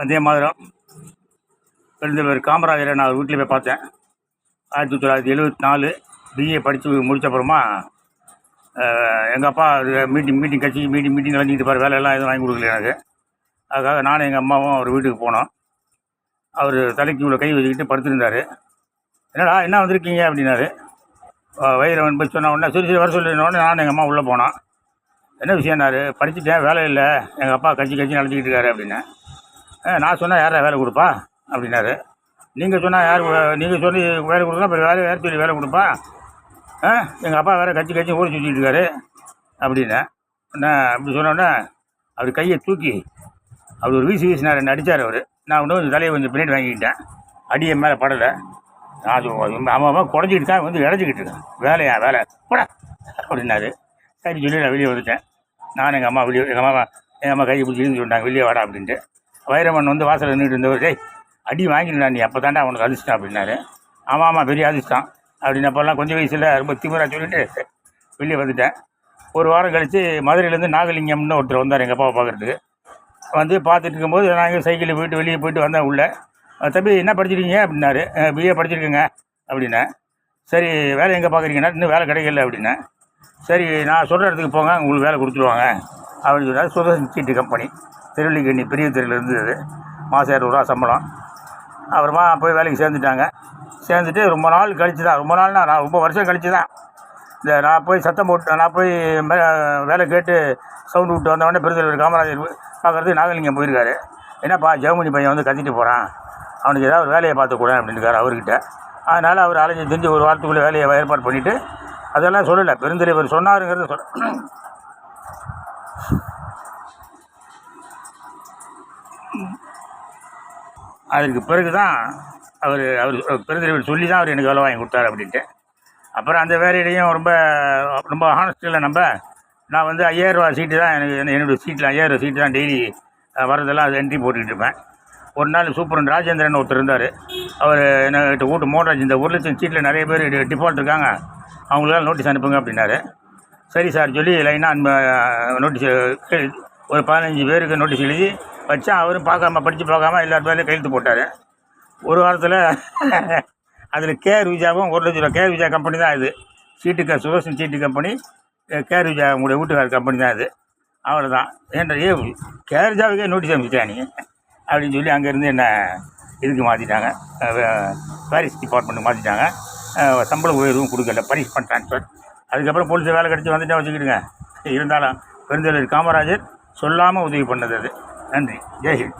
வந்தே மாதிரம் பெருந்தலைவர் காமராஜரை நான் வீட்டில் போய் பார்த்தேன். ஆயிரத்தி தொள்ளாயிரத்தி எழுபத்தி நாலு பிஏ படித்து முடித்தப்புறமா எங்கள் அப்பா மீட்டிங் மீட்டிங் கட்சி மீட்டிங் மீட்டிங் நடந்துக்கிட்டு பாரு வேலையெல்லாம் எதுவும் வாங்கி கொடுக்கல எனக்கு. அதுக்காக நானும் எங்கள் அம்மாவும் அவர் வீட்டுக்கு போனோம். அவர் தலைக்கு உள்ள கை வச்சுக்கிட்டு படுத்திருந்தார். என்னடா என்ன வந்திருக்கீங்க? அப்படின்னாரு. வைரவன் போய் சொன்ன உடனே சரி சரி வர சொல்லினோடனே நானும் எங்கள் அம்மா உள்ளே போனோம். என்ன விஷயம்னாரு? படிச்சுட்டேன் வேலை இல்லை. எங்கள் அப்பா கட்சி கட்சி நடத்திக்கிட்டு இருக்காரு அப்படின்னு. நான் சொன்னால் யாரா வேலை கொடுப்பா? அப்படின்னாரு. நீங்கள் சொன்னால் யார் நீங்கள் சொல்லி வேலை கொடுக்கலாம் அப்புறம் வேலை வேறு சொல்லி வேலை கொடுப்பா? ஆ எங்கள் அப்பா வேறு கட்சி கட்சி ஓடி சுற்றிட்டு இருக்காரு. அப்படின்னேன் நான் அப்படி சொன்னோன்னே அவர் கையை தூக்கி அவர் ஒரு வீசி வீசினார் என்ன அடித்தார் அவர். நான் இன்னும் கொஞ்சம் தலையை கொஞ்சம் பின்னாடி வாங்கிக்கிட்டேன். அடியை மேலே படலை. நான் சொல்லுவேன் அவன் அவன் குறைஞ்சிக்கிட்டு தான் வந்து இறச்சிக்கிட்டு இருக்கேன். வேலையா வேலை. போட அப்படின்னாரு. சரி சொல்லி நான் வெளியே வந்துட்டேன். நான் எங்கள் அம்மா வெளியே எங்கள் அம்மா எங்கள் அம்மா கையை பிடிச்சி சொன்னாங்க வெளியே வாடா அப்படின்ட்டு. வைரமன் வந்து வாசலில் நின்றுட்டு இருந்தவர் டேய் அடி வாங்கினா நீ அப்போ தாண்டா அவனுக்கு அதிர்ஷ்டம் அப்படின்னாரு. ஆமாம் ஆமாம் பெரிய அதிர்ஷ்டம் அப்படின்னப்பெல்லாம் கொஞ்சம் வயசில் ரொம்ப திமிரா சொல்லிட்டு வெளியே வந்துட்டேன். ஒரு வாரம் கழித்து மதுரையிலேருந்து நாகலிங்கம்னு ஒருத்தர் வந்தார் எங்கள் அப்பாவை பார்க்குறதுக்கு வந்து பார்த்துட்டு இருக்கும்போது நாங்கள் சைக்கிளில் போயிட்டு வெளியே போயிட்டு வந்தேன் உள்ளே. தம்பி என்ன படிச்சிருக்கீங்க? அப்படின்னாரு. பிஏ படிச்சிருக்கேங்க அப்படின்னேன். சரி வேலை எங்கே பார்க்குறீங்கன்னா இன்னும் வேலை கிடைக்கல அப்படின்னேன். சரி நான் சொல்கிற இடத்துக்கு போங்க உங்களுக்கு வேலை கொடுத்துருவாங்க அப்படின்னு சொன்னார். சுதர்சன் சீட்டு கம்பெனி. திருவள்ளிக்கண்ணி பெரிய தெருவில் இருந்தது. மாதம் இரநூறுவா சம்பளம். அப்புறமா போய் வேலைக்கு சேர்ந்துட்டாங்க. சேர்ந்துட்டு ரொம்ப நாள் கழிச்சு தான் ரொம்ப நாள்னா நான் ரொம்ப வருஷம் கழிச்சு தான். இந்த நான் போய் சத்தம் போட்டு நான் போய் வேலை கேட்டு சவுண்டு விட்டு வந்தவொடனே பெருந்தலைவர் காமராஜர் பார்க்குறதுக்கு நாகலிங்கம் போயிருக்காரு. என்னப்பா ஜெர்மனி பையன் வந்து கத்திட்டு போகிறான் அவனுக்கு ஏதாவது ஒரு வேலையை பார்த்து கூட அப்படின்னுக்காரு அவர்கிட்ட. அதனால் அவர் அலைஞ்சு தெரிஞ்சு ஒரு வாரத்துக்குள்ளே வேலையை ஏற்பாடு பண்ணிவிட்டு அதெல்லாம் சொல்லலை. பெருந்தலைவர் சொன்னாருங்கிறத சொல்ல அதற்கு பிறகு தான் அவர் அவர் பெருந்தலைவர் சொல்லி தான் அவர் எனக்கு வேலை வாங்கி கொடுத்தாரு அப்படின்ட்டு. அப்புறம் அந்த வேலையிலையும் ரொம்ப ரொம்ப ஹானஸ்டில் நம்ம நான் வந்து ஐயாயிரரூவா சீட்டு தான் எனக்கு என்னுடைய சீட்டில் ஐயாயிரம் சீட்டு தான் டெய்லி வரதெல்லாம் அது என்ட்ரி போட்டுக்கிட்டு இருப்பேன். ஒரு நாள் சூப்பரன் ராஜேந்திரன் ஒருத்தர் இருந்தார். அவர் என்கிட்ட வீட்டு மோட்டராஜ் இந்த ஒரு லட்சம் சீட்டில் நிறைய பேர் டிஃபால்ட் இருக்காங்க. அவங்களுக்கெல்லாம் நோட்டீஸ் அனுப்புங்க அப்படின்னாரு. சரி சார் சொல்லி லைனாக நோட்டீஸ் ஒரு பதினஞ்சு பேருக்கு நோட்டீஸ் எழுதி வச்சா அவரும் பார்க்காம படித்து பார்க்காம எல்லார் பேர்லையும் கையெழுத்து போட்டார். ஒரு வாரத்தில் அதில் கேர் விஜாவும் ஒரு லட்ச ரூபா கேர் விஜா கம்பெனி தான் இது. சீட்டு சுதர்சன் சீட்டு கம்பெனி கேர் விஜா உங்களுடைய வீட்டுக்கார கம்பெனி தான் இது. அவ்வளோதான் ஏன்டா ஏ கேர் விஜாவுக்கே நோட்டீஸ் அனுப்பிச்சிட்டா நீ? அப்படின்னு சொல்லி அங்கேருந்து என்ன இதுக்கு மாற்றிட்டாங்க பாரிஸ் டிபார்ட்மெண்ட் மாற்றிட்டாங்க சம்பள உயர்வும் கொடுக்கல. பனிஷ்மெண்ட் ட்ரான்ஸ்ஃபர் அதுக்கப்புறம் போலீஸ் வேலை கிடச்சி வந்துட்டே வச்சுக்கிடுங்க. இருந்தாலும் பெருந்தலைவர் காமராஜர் சொல்லாமல் உதவி பண்ணது அது. एंड जय हिंद